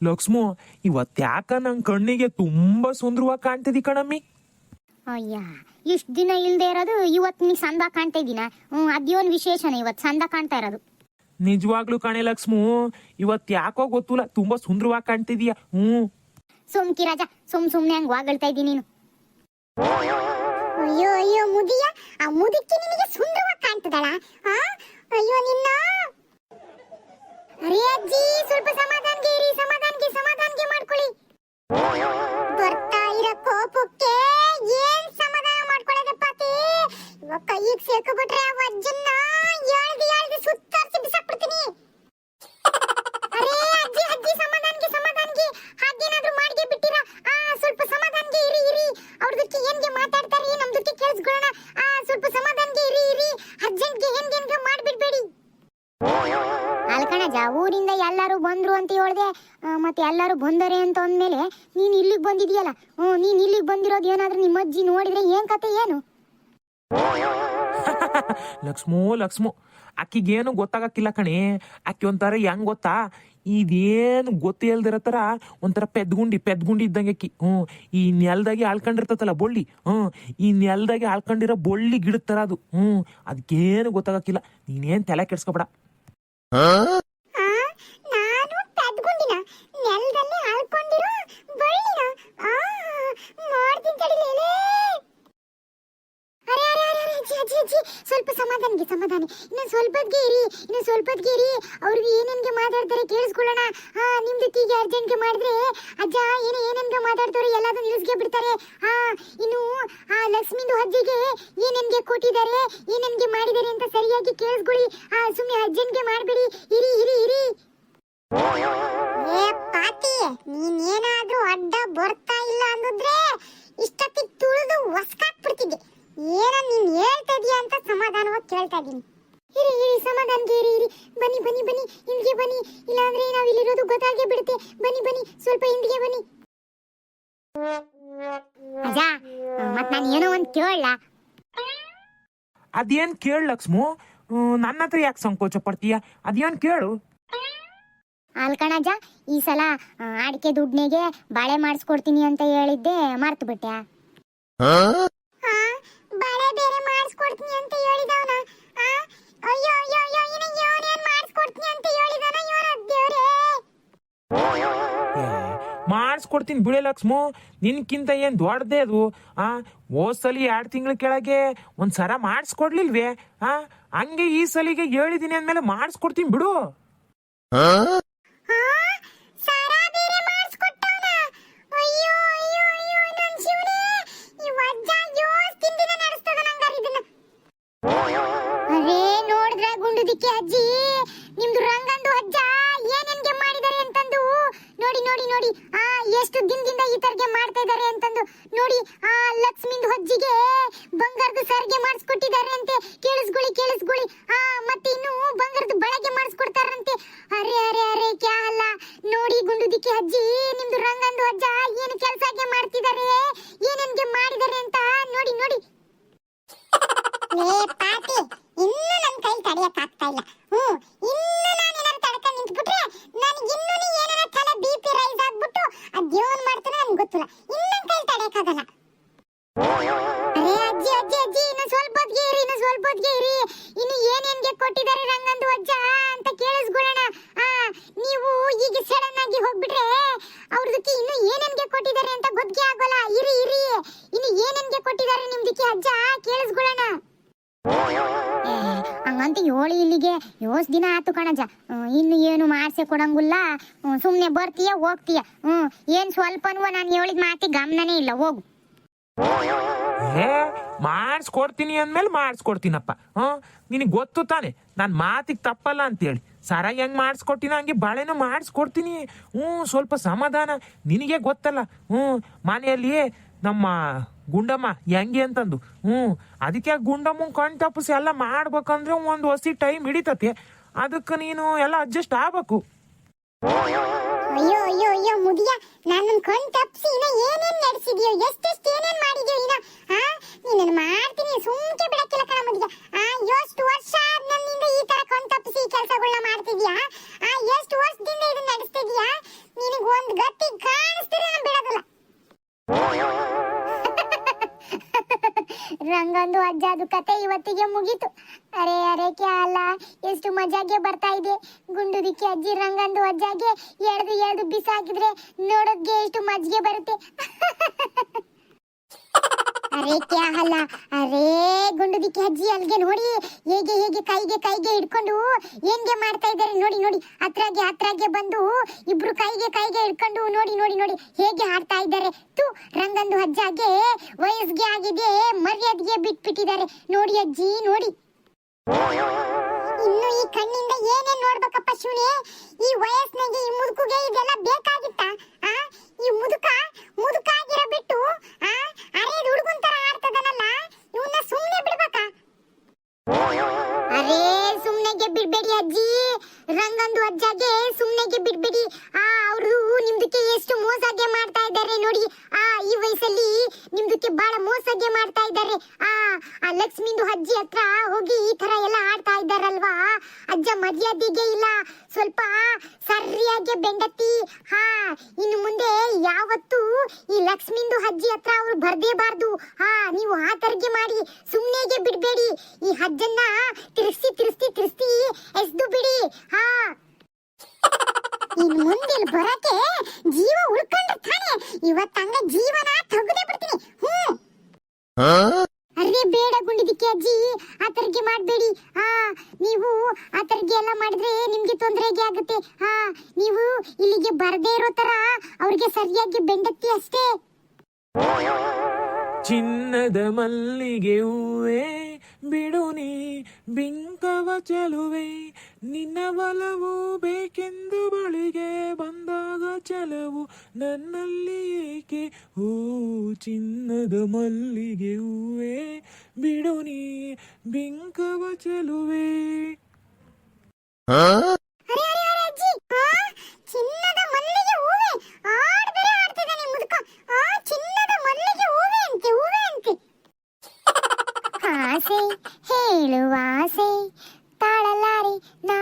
ಲಕ್ಷ್ಮು ಇವತ್ತ್ಯಾಕ ನನ್ ಕಣ್ಣಿಗೆ ತುಂಬಾ ಸುಂದರವಾಗಿ ಕಾಣ್ತಿದಿ ಕಣಮ್ಮಿ? ಅಯ್ಯ ಇಷ್ಟು ದಿನ ಇಲ್ದೇ ಇರೋದು ಇವತ್ತು ನೀ ಸಂದ ಕಾಣ್ತಾ ಅದ್ಯೋನ್ ಹ್ಞೂ ಅದೇನು ವಿಶೇಷನ ಇವತ್ತು ಸಂದ ಕಾಣ್ತಾ ಇರೋದು? ನಿಜವಾಗ್ಲೂ ಕಣೆ ಲಕ್ಷ್ಮು ಇವತ್ ಯಾಕೋ ಗೊತ್ತಿಲ್ಲ ತುಂಬಾ ಸುಂದರವಾಗಿ ಕಾಣ್ತಿದೀಯ. ಹ್ಮ್. ಸುಮ್ಕಿ ರಾಜ ಸುಮ್ ಸುಮ್ನೆ ಹಂಗ್ ವಾಗಳ್ತಾ ಇದ್ದೀನಿ ನೀನು. ಅಯ್ಯೋ ಅಯ್ಯೋ ಮುದಿಯ ಆ ಮುದುಕಿ ನಿನಗೆ ಸುಂದರವಾಗಿ ಕಾಣ್ತದಳ? ಆ? ಅಯ್ಯೋ ನಿನ್ನ? ಅರೇ ಅಜ್ಜಿ ಸ್ವಲ್ಪ ಸಮಾಧಾನಗೆ ಇರಿ ಸಮಾಧಾನಗೆ ಸಮಾಧಾನಕ್ಕೆ ಮಾಡ್ಕೊಳ್ಳಿ. ಬರ್ತಾ ಇರೋ ಕೋಪಕ್ಕೆ ಏನ್ ಸಮಾಧಾನ ಮಾಡ್ಕೊಳ್ಳೋದಪ್ಪ ಕೈಗೆ ಸೇರ್ಕೊಬಿಟ್ರೆ ಆ ಅಜ್ಜನ್ನ ಮತ್ತೆ ಎಲ್ಲರೂ ಬಂದರೆ ಅಂತ ಅಂದ್ಮೇಲೆ ನೀನ್ ಇಲ್ಲಿಗೆ ಬಂದಿದ್ಯಲ್ಲ? ಹ್ಞೂ ನೀನ್ ಇಲ್ಲಿಗೆ ಬಂದಿರೋದು ಏನಾದ್ರೂ ನಿಮ್ಮ ಅಜ್ಜಿ ನೋಡಿದ್ರೆ ಏನ್ ಕತೆ ಏನು? ಲಕ್ಷ್ಮೋ ಲಕ್ಷ್ಮೋ ಅಕ್ಕಿಗೇನು ಗೊತ್ತಾಗಕ್ಕಿಲ್ಲ ಕಣಿ. ಅಕ್ಕಿ ಒಂಥರ ಹೆಂಗ್ ಗೊತ್ತಾ? ಇದೇನು ಗೊತ್ತೇ ಇಲ್ದಿರೋ ಥರ ಒಂಥರ ಪೆದ್ಗುಂಡಿ ಪೆದ್ಗುಂಡಿ ಇದ್ದಂಗೆ ಅಕ್ಕಿ. ಹ್ಞೂ ಈ ನೆಲದಾಗೆ ಆಳ್ಕೊಂಡಿರ್ತತಲ್ಲ ಬೊಳ್ಳಿ. ಹ್ಞೂ ಈ ನೆಲದಾಗೆ ಆಳ್ಕೊಂಡಿರೋ ಬೊಳ್ಳಿ ಗಿಡದ ಥರ ಅದು. ಹ್ಞೂ ಅದಕ್ಕೇನು ಗೊತ್ತಾಗಕ್ಕಿಲ್ಲ. ನೀನೇನು ತಲೆ ಕೆಡ್ಸ್ಕೊಬೇಡ ನಾನು ಪೆದ್ಗುಂಡಿನ ನೆಲದಲ್ಲಿ ಆಳ್ಕೊಂಡಿರೋ ಬಳ್ಳಿನ ಮಾಡ್ತೀನಿ ತಡಿಲೇಲೇ ಅರೆ ಅರೆ ಅರೆ ಅರೆ ಅಜ್ಜಿ ಅಜ್ಜಿ ಅಜ್ಜಿ ಸ್ವಲ್ಪ ಸಮಾಧಾನಗೆ ಸಮಾಧಾನಿ. ಇನ್ನು ಸ್ವಲ್ಪ ಹೊತ್ತಿಗೆ ಇರಿ, ಇನ್ನು ಸ್ವಲ್ಪ ಹೊತ್ತಿಗೆ ಇರಿ. ಅವ್ರಿಗೆ ಏನೇನ್ಗೆ ಮಾತಾಡ್ತಾರೆ ಕೇಳಿಸ್ಕೊಳ್ಳೋಣ. ಹಾ, ನಿಮ್ದು ಟೀಗೆ ಅರ್ಜೆಂಟ್ಗೆ ಮಾಡಿದ್ರೆ ಅಜ್ಜ ಏನು ಏನೇನ್ಗೆ ಮಾತಾಡ್ತಾರೆ ಎಲ್ಲದೂ ನಿಲ್ಸ್ಗೆ ಬಿಡ್ತಾರೆ. ಹಾ, ಇನ್ನು ಆ ಲಕ್ಷ್ಮಿದು ಅಜ್ಜಿಗೆ ಏನೇನ್ಗೆ ಕೊಟ್ಟಿದ್ದಾರೆ, ಏನೇನ್ಗೆ ಮಾಡಿದ್ದಾರೆ ಅಂತ ಸರಿಯಾಗಿ ಕೇಳಿಸ್ಕೊಳ್ಳಿ. ಆ ಸುಮ್ಮನೆ ಅರ್ಜೆಂಟ್ಗೆ ಮಾಡಬೇಡಿ. ಇರಿ ಇರಿ ಇರಿ. ಏ, ಪಾತಿ, ನೀನೇನಾದ್ರೂ ಅಡ್ಡ ಬರ್ತಾ ಇಲ್ಲ ಅಂದಿದ್ರೆ ಇಷ್ಟೊತ್ತಿಗೆ ತುಳಿದು ಒಸ್ಕಾಕ್ಬಿಡ್ತಿದ್ದೆ ಏನ ನೀನ್ ಹೇಳ್ತಾ ಇದೀಯ ಅಂತ ಸಮಾಧಾನವಾಗಿ ಕೇಳ್ತಾ ಇದೀನಿ. ಇರಿ ಇರಿ ಸಮಾಧಾನ ಇರಿ ಇರಿ. ಬನ್ನಿ ಬನ್ನಿ ಬನ್ನಿ. ಹಿಂದಿಗೆ ಬನ್ನಿ. ಇಲ್ಲಾಂದ್ರೆ ನಾವು ಇಲ್ಲಿರೋದು ಗೊತ್ತಾಗೇ ಬಿಡುತ್ತೆ. ಬನ್ನಿ ಬನ್ನಿ. ಸ್ವಲ್ಪ ಹಿಂದಿಗೆ ಬನ್ನಿ. ಅಜ್ಜ ಮತ್ ನಾನು ಏನೋ ಒಂದು ಕೇಳಲ್ಲ ಅದೇನ್ ಕೇಳ ಲಕ್ಷ್ಮು? ನನ್ನ ಹತ್ರ ಯಾಕೆ ಸಂಕೋಚ ಪಡ್ತೀಯ? ಅದೇನ್ ಕೇಳು. ಅಲ್ಕಣಜ ಈ ಸಲ ಅಡಿಕೆ ದುಡ್ನಿಗೆ ಬಾಳೆ ಮಾಡಿಸ್ಕೊಡ್ತೀನಿ ಅಂತ ಹೇಳಿದ್ದೆ ಮರ್ತು ಬಿಟ್ಟೆ ಮಾಡಿಸ್ಕೊಡ್ತೀನಿ ಅಂತ ಹೇಳಿದವನ. ಅಯ್ಯೋ ಅಯ್ಯೋ ಅಯ್ಯೋ ಇನ್ನ ಇವನೇನ್ ಮಾಡಿಸ್ಕೊಡ್ತೀನಿ ಅಂತ ಹೇಳಿದನ ಇವನ ದೇವ್ರೇ? ಮಾಡಿಸ್ಕೊಡ್ತೀನಿ ಬಿಳೆ ಲಕ್ಷ್ಮು. ನಿನ್ಕಿಂತ ಏನ್ ದೊಡ್ಡದೇ ಅದು. ಆ ಸಲಿ ಎರಡು ತಿಂಗಳ ಕೆಳಗೆ ಒಂದು ಸರ ಮಾಡಿಸ್ಕೊಡ್ಲಿಲ್ವೇ? ಆ ಹಂಗೆ ಈ ಸಲಿಗೆ ಹೇಳಿದೀನಿ ಅಂದ್ಮೇಲೆ ಮಾಡಿಸ್ಕೊಡ್ತೀನಿ ಬಿಡು. ಮಾಡಿಸ್ಕೊಟ್ಟಿದ್ದಾರೆ ಅಂತೆ ಕೇಳಿಸ್ಕೊಳ್ಳಿ ಕೇಳಿಸ್ಕೊಳ್ಳಿ. ಆ, ಮತ್ತೆ ಇನ್ನು ಬಂಗಾರದ ಬಳಕೆ ಮಾಡಿಸ್ಕೊಡ್ತಾರಂತೆ. ಅರೆ ಅರೆ ಅರೆ, ಕ್ಯಾ ಅಲ್ಲ. ನೋಡಿ ಗುಂಡುದಿಕ್ಕೆ ಅಜ್ಜಿ, ನಿಮ್ದು ರಂಗಂದು ಅಜ್ಜ ಏನು ಕೆಲಸಕ್ಕೆ ಮಾಡ್ತಿದ್ದಾರೆ ಏನೇನ್ಗೆ ಮಾಡಿದ್ದಾರೆ ಅಂತ ನೋಡಿ ನೋಡಿ. ಏ ಪಾಟಿ, ಇನ್ನು ನನ್ ಕೈ ತಡೆಯಕ್ ಆಗ್ತಾ ಇಲ್ಲ. ಹ್ಮ್ ಇನ್ನು ನಾನು ಅಂತ ಆಗೋಲ್ಲ. ಇರಿ ಇರಿ. ಇನ್ನು ಏನೇನ್ಗೆ ಕೊಟ್ಟಿದ್ದಾರೆ ನಿಮ್ದಕ್ಕೆ ಅಜ್ಜ? ಕೇಳಿಸ್ಕೊಳ್ಳೋಣ. ಹಂಗಂತ ಹೇಳಿ ಇಲ್ಲಿಗೆ. ಯೋಸ್ ದಿನ ಆತು ಕಣಜ ಇನ್ನು ಏನು ಮಾಡ್ಸೆ ಕೊಡಂಗಿಲ್ಲ. ಸುಮ್ಮನೆ ಬರ್ತೀಯ, ಹೋಗ್ತೀಯ. ಹ್ಮ್, ಏನ್ ಸ್ವಲ್ಪನೂ ನಾನು ಹೇಳಿದ ಮಾತಿ ಗಮನನೇ ಇಲ್ಲ. ಹೋಗು. ಏ ಮಾಡಿಸ್ಕೊಡ್ತೀನಿ ಅಂದ್ಮೇಲೆ ಮಾಡಿಸ್ಕೊಡ್ತೀನಪ್ಪ. ಹ್ಞೂ ನಿನಗೆ ಗೊತ್ತು ತಾನೆ, ನಾನು ಮಾತಿಗೆ ತಪ್ಪಲ್ಲ ಅಂತೇಳಿ. ಸರ ಹೆಂಗೆ ಮಾಡಿಸ್ಕೊಟ್ಟಿನ ಹಂಗೆ ಬಾಳೆನೂ ಮಾಡಿಸ್ಕೊಡ್ತೀನಿ. ಹ್ಞೂ, ಸ್ವಲ್ಪ ಸಮಾಧಾನ. ನಿನಗೆ ಗೊತ್ತಲ್ಲ. ಹ್ಞೂ ಮನೆಯಲ್ಲಿ ನಮ್ಮ ಗುಂಡಮ್ಮ ಹೆಂಗೆ ಅಂತಂದು. ಹ್ಞೂ, ಅದಕ್ಕೆ ಗುಂಡಮ್ಮ ಕಣ್ ತಪ್ಪಿಸಿ ಎಲ್ಲ ಮಾಡ್ಬೇಕಂದ್ರೆ ಒಂದು ಹೊಸಿ ಟೈಮ್ ಹಿಡಿತತೆ. ಅದಕ್ಕೆ ನೀನು ಎಲ್ಲ ಅಡ್ಜಸ್ಟ್ ಆಗ್ಬೇಕು. ಅಯ್ಯೋ ಅಯ್ಯೋ ಅಯ್ಯೋ ಮುದಿಯ ನನ್ನ ಕಣ್ ತಪ್ಪಿಸಿ ಇನ್ನ ಏನೇನ್ ನಡೆಸಿದ್ಯೋ, ಎಷ್ಟೆಷ್ಟು ಏನೇನ್ ಮಾಡಿದ್ಯೋ ಇನ್ನ, ಆ? ನೀನ ಮಾಡ್ತೀನಿ, ಸುಮ್ಕೆ ಬಿಡಕ್ಕಿಲ್ಲ ಕಣ ಮುದಿಯ ಆ, ಎಷ್ಟು ವರ್ಷ ನನ್ನಿಂದ ಈ ತರ ಕಣ್ ತಪ್ಪಿಸಿ ಕೆಲಸಗಳನ್ನ ಮಾಡ್ತಿದ್ಯಾ? ಆ, ಎಷ್ಟು ವರ್ಷದಿಂದ ಇದನ್ನ ನಡೆಸ್ತಿದ್ಯಾ? ನಿನಗೆ ಒಂದ್ ಗತಿ ನಾನು ಬಿಡೋದಿಲ್ಲ ರಂಗಂದು ಅಜ್ಜದು ಕತೆ ಇವತ್ತಿಗೆ ಮುಗೀತು. ಅರೆ ಅರೆ ಕ್ಯಾಲ ಎಷ್ಟು ಮಜಾಗೆ ಬರ್ತಾ ಇದೆ. ಗುಂಡುದಿಕ್ಕೆ ಅಜ್ಜಿ ರಂಗಂದು ಅಜ್ಜಾಗೆ ಎರಡು ಎರಡು ಬಿಸಾಕಿದ್ರೆ ನೋಡೋದ್ಗೆ ಎಷ್ಟು ಮಜ್ಜಿಗೆ ಬರುತ್ತೆ. ಅರೆ ಕ್ಯಾ ಅರೇ ಗುಂಡುದಿಕ್ಕೆ ಅಜ್ಜಿ ಅಲ್ಲಿಗೆ ನೋಡಿ, ಹೇಗೆ ಹೇಗೆ ಕೈಗೆ ಕೈಗೆ ಹಿಡ್ಕೊಂಡು ಹೆಂಗೆ ಮಾಡ್ತಾ ಇದ್ದಾರೆ ನೋಡಿ ನೋಡಿ. ಹತ್ರಾಗೆ ಹತ್ರಾಗೆ ಬಂದು ಇಬ್ರು ಕೈಗೆ ಕೈಗೆ ಹಿಡ್ಕೊಂಡು ನೋಡಿ ನೋಡಿ ನೋಡಿ. ಹೇಗೆ ಆಡ್ತಾ ಇದ್ದಾರೆ. ತು ರಂಗಂದು ಅಜ್ಜಾಗೆ ವಯಸ್ಸಿಗೆ ಆಗಿದೆ, ಮರ್ಯಾದೆಗೆ ಬಿಟ್ಬಿಟ್ಟಿದ್ದಾರೆ. ನೋಡಿ ಅಜ್ಜಿ, ನೋಡಿ. ಇನ್ನು ಈ ಕಣ್ಣಿಂದ ಏನೇನ್ ನೋಡ್ಬೇಕಪ್ಪ ಶಿವನೇ ಈ ವಯಸ್ಸಿನಾಗೆ ಈ ಮುದುಕುಗೆ ಇದೆಲ್ಲ ಮೋಸಗೆ ಮಾಡ್ತಾ ಇದ್ದಾರೆ. ಆ ಆ ಲಕ್ಷ್ಮಿಂದು ಅಜ್ಜಿ ಹತ್ರ ಹೋಗಿ ಈ ತರ ಎಲ್ಲ ಆಡ್ತಾ ಇದ್ದಾರಲ್ವಾ? ಅಜ್ಜ ಮರ್ಯಾದೆಗೆ ಇಲ್ಲ. ಸ್ವಲ್ಪ ಸರಿಯಾಗಿ ಬೆಂಡತಿ. ಹಾ, ಇನ್ನು ಮುಂದೆ ಯಾವತ್ತು ಈ ಲಕ್ಷ್ಮಿಂದು ಅಜ್ಜಿ ಹತ್ರ ಅವ್ರು ಬರ್ದೇಬಾರ್ದು ಹಾ, ನೀವು ಆ ತರಗೆ ಮಾಡಿ, ಸುಮ್ನೆಗೆ ಬಿಡ್ಬೇಡಿ. ಈ ಅಜ್ಜನ್ನ ತಿರ್ಸಿ ತಿರ್ಸಿ ತಿರ್ಸಿ ಎಸ್ದು ಬಿಡಿ. ಹಾ. ಇನ್ ಮುಂದೆ ಬರಕ್ಕೆ ಜೀವ ಉಳ್ಕೊಂಡ್ರೆ ತಾನೆ. ಇವತ್ತಂಗ ಜೀವನ ತೆಗ್ದೇ ಬಿಡ್ತೀನಿ ಹ್ಮ್ ಅರೆ ಬೇಡ ಗುಂಡಿದಿಕ್ಕೆ ಅಜ್ಜಿ ಆ ತರಗೆ ಮಾಡಬೇಡಿ ಹಾ ನೀವು ಆ ತರಗೆ ಎಲ್ಲ ಮಾಡಿದ್ರೆ ನಿಮ್ಗೆ ತೊಂದರೆಗೆ ಆಗುತ್ತೆ ಹಾ ನೀವು ಇಲ್ಲಿಗೆ ಇರೋ ಅವ್ರಿಗೆ ಸರಿಯಾಗಿ ಬೆಂಡತ್ತಿ ಅಷ್ಟೇ. ಚಿನ್ನದ ಮಲ್ಲಿಗೆ ಹೂವೇ ಬಿಡು ನೀ ಬಿಂಕವ ಚೆಲುವೆ ನಿನ್ನ ಬಲವು ಬೇಕೆಂದು ಬಳಿಗೆ ಬಂದಾಗ ಚೆಲವು ನನ್ನಲ್ಲಿ ಏಕೆ? ಹೂ ಚಿನ್ನದ ಮಲ್ಲಿಗೆ ಹೂವೇ ಬಿಡು ನೀ ಬಿಂಕವ ಚೆಲುವೆ ಅರೆ ಅರೆ ಅರೆ ಅಜ್ಜಿ ಆ ಚಿನ್ನದ ಮಲ್ಲಿಗೆ ಹೂವೆ ಆಡ್ ಬೇರೆ ಆಡ್ತಿದ್ದಾನೆ ಮುದುಕ ಆ ಚಿನ್ನದ ಮಲ್ಲಿಗೆ ಹೂವೆ ಅಂತೆ ಹೂವೆ ಅಂತೆ ಆಸೆ ಹೇಳುವ ಆಸೆ ತಾಳಲಾರೆ ನಾನು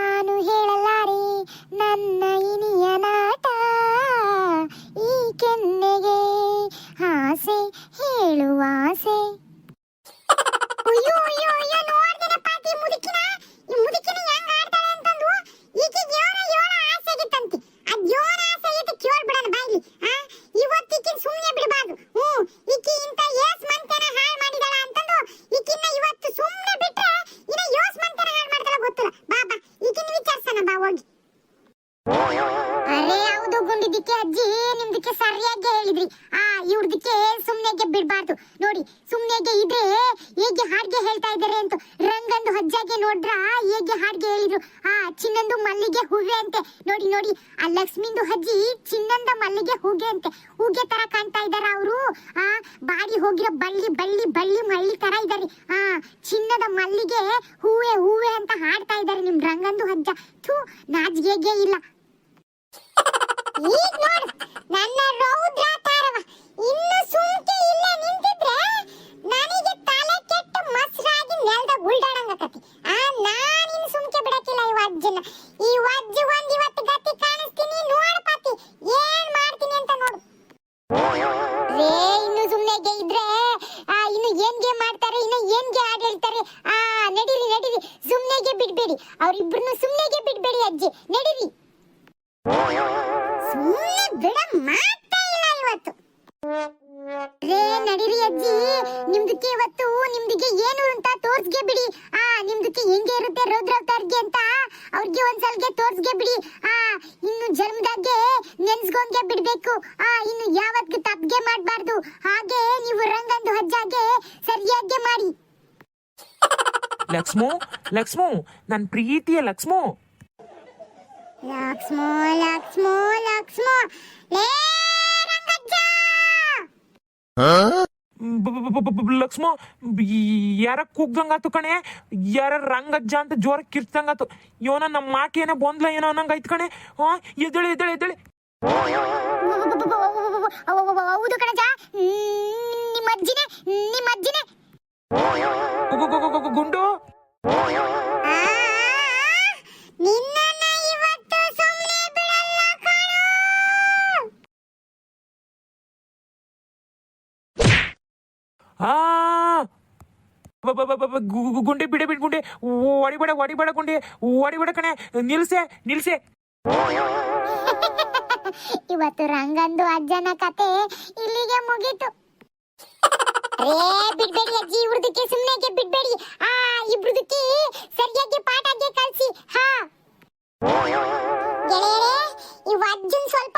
ಹಾಡ್ಗೆ ಹೇಳ್ತಾ ಇದ್ದಾರೆ ಅಂತ. ರಂಗಂದು ಹಜ್ಜಾಗೆ ನೋಡ್ರ ಹೇಗೆ ಹಾಡ್ಗೆ ಹೇಳಿದ್ರು. ಆ ಚಿನ್ನಂದು ಮಲ್ಲಿಗೆ ಹೂವೆ ಅಂತೆ. ನೋಡಿ ನೋಡಿ ಆ ಲಕ್ಷ್ಮಿಂದು ಹಜ್ಜಿ ಚಿನ್ನಂದ ಮಲ್ಲಿಗೆ ಹೂಗೆ ಅಂತೆ. ಹೂಗೆ ತರ ಕಾಣ್ತಾ ಇದಾರ ಅವರು? ಆ ಬಾಡಿ ಹೋಗಿರೋ ಬಳ್ಳಿ ಬಳ್ಳಿ ಬಳ್ಳಿ ಮಳ್ಳಿ ತರ ಇದಾರೆ. ಆ ಚಿನ್ನದ ಮಲ್ಲಿಗೆ ಹೂವೆ ಹೂವೆ ಅಂತ ಹಾಡ್ತಾ ಇದಾರೆ ನಿಮ್ ರಂಗಂದು ಹಜ್ಜ ಥೂ ನಾಚಿಗೆಗೆ ಇಲ್ಲ. ಈಗ ನೋಡು ನನ್ನ ರೌದ್ರ ತಾರವ ಇನ್ನು ಸುಮ್ಕೆ ಇಲ್ಲೇ ನಿಂತಿದ್ರೆ ನನಗೆ ತಲೆ ಕೆಟ್ಟು ಮಸ್ರಾಗಿ ನೆಲದಾಗ ಉಲ್ಡಾಡಂಗಕತಿ ಆ, ನಾನಿನ್ ಸುಮ್ಕೆ ಬಿಡಕ್ಕಿಲ್ಲ ಈ ವಜ್ಜನ. ಈ ವಜ್ಜ ಒಂದ್ ಇವತ್ತು ಗತಿ ಕಾಣಿಸ್ತೀನಿ, ನೋಡ್ ಪಾತಿ. ಏನ್ ಮಾಡ್ತೀನಿ ಅಂತ ನೋಡು. ರೇ, ಇನ್ನು ಸುಮ್ನೆಗೆ ಇದ್ರೆ, ಆ, ಇನ್ನು ಏನ್ಗೆ ಮಾಡ್ತಾರೆ ಇನ್ನು ಏನ್ಗೆ ಆಡ್ ಹೇಳ್ತಾರೆ ಆ, ನಡೀರಿ ನಡೀರಿ. ಸುಮ್ನೆಗೆ ಬಿಡ್ಬೇಡಿ. ಅವ್ರಿಬ್ರನ್ನು ಸುಮ್ನೆಗೆ ಬಿಡ್ಬೇಡಿ ಅಜ್ಜಿ. ನಡೀರಿ. ಸುಮ್ಮನೆ ಬಿಡ, ಮಾತೇ ಇಲ್ಲ ಇವತ್ತು. ರೇ ನಡಿರಿ ಅಜ್ಜಿ. ನಿಮ್ದಕ್ಕೆ ಇವತ್ತು ನಿಮ್ದಿಗೆ ಏನು ಅಂತ ತೋರ್ಸ್ಗೆ ಬಿಡಿ. ಆ ನಿಮ್ದಕ್ಕೆ ಹೆಂಗೆ ಇರುತ್ತೆ ರೌದ್ರವತಾರ್ಗೆ ಅಂತ? ಅವ್ರಿಗೆ ಒಂದ್ಸಲ್ಗೆ ತೋರ್ಸ್ಗೆ ಬಿಡಿ. ಆ ಇನ್ನು ಜನ್ಮದಾಗೆ ನೆನ್ಸ್ಕೊಂಡ್ಗೆ ಬಿಡ್ಬೇಕು. ಆ ಇನ್ನು ಯಾವತ್ತಿಗೂ ತಪ್ಗೆ ಮಾಡಬಾರ್ದು. ಹಾಗೆ ನೀವು ರಂಗಂದು ಹಜ್ಜಾಗೆ ಸರಿಯಾಗಿ ಮಾಡಿ. ಲಕ್ಷ್ಮೋ ಲಕ್ಷ್ಮೋ ನನ್ನ ಪ್ರೀತಿಯ ಲಕ್ಷ್ಮೋ. ಲಕ್ಷ್ಮೋ ಲಕ್ಷ್ಮೋ ಲಕ್ಷ್ಮೋ. ಲೇ ಲಕ್ಷ್ಮೋ ಯಾರ ಕುಗ್ದಂಗಾತು ಕಣೆ ಯಾರ ರಂಗಜ್ಜ ಅಂತ ಜೋರ ಕಿರ್ತಂಗಾತು ಇವನ ನಮ್ಮ ಮಾಕೆ ಏನೋ ಬಂದ್ಲ ಏನೋ ಅನ್ನಂಗ ಐತ್ ಕಣೆ ಹಾ ಎದ್ದೇಳಿ ಎದ್ದೇಳಿ ಎದ್ದೇಳಿ ಹೌದು ಕಣಜ ನಿಮ್ಮ ಅಜ್ಜಿನೇ ನಿಮ್ಮ ಅಜ್ಜಿನೇ ಗುಂಡು ಸ್ಟೂಪಿಡ್ ಗುಂಡೆ ಹೊಡಿಬೇಡ ಹೊಡಿಬೇಡ ಗುಂಡೆ ಹೊಡಿಬೇಡ ಕಣೆ. ನಿಲ್ಸೆ ನಿಲ್ಸೆ. ಇವತ್ತು ರಂಗಂದು ಅಜ್ಜನ ಕತೆ ಇಲ್ಲಿಗೆ ಮುಗೀತು. ರೇ, ಬಿಡ್ಬೇಡಿ ಅಜ್ಜಿ, ಇವ್ರದಕ್ಕೆ ಸುಮ್ಮನೆಗೆ ಬಿಡ್ಬೇಡಿ. ಆ ಇಬ್ರದಕ್ಕೆ ಸರಿಯಾಗಿ ಪಾಠಕ್ಕೆ ಕಲ್ಸಿ, ಹಾ. ಗೆಳೆಯರೇ, ಇವ್ ಅಜ್ಜನ್ ಸ್ವಲ್ಪ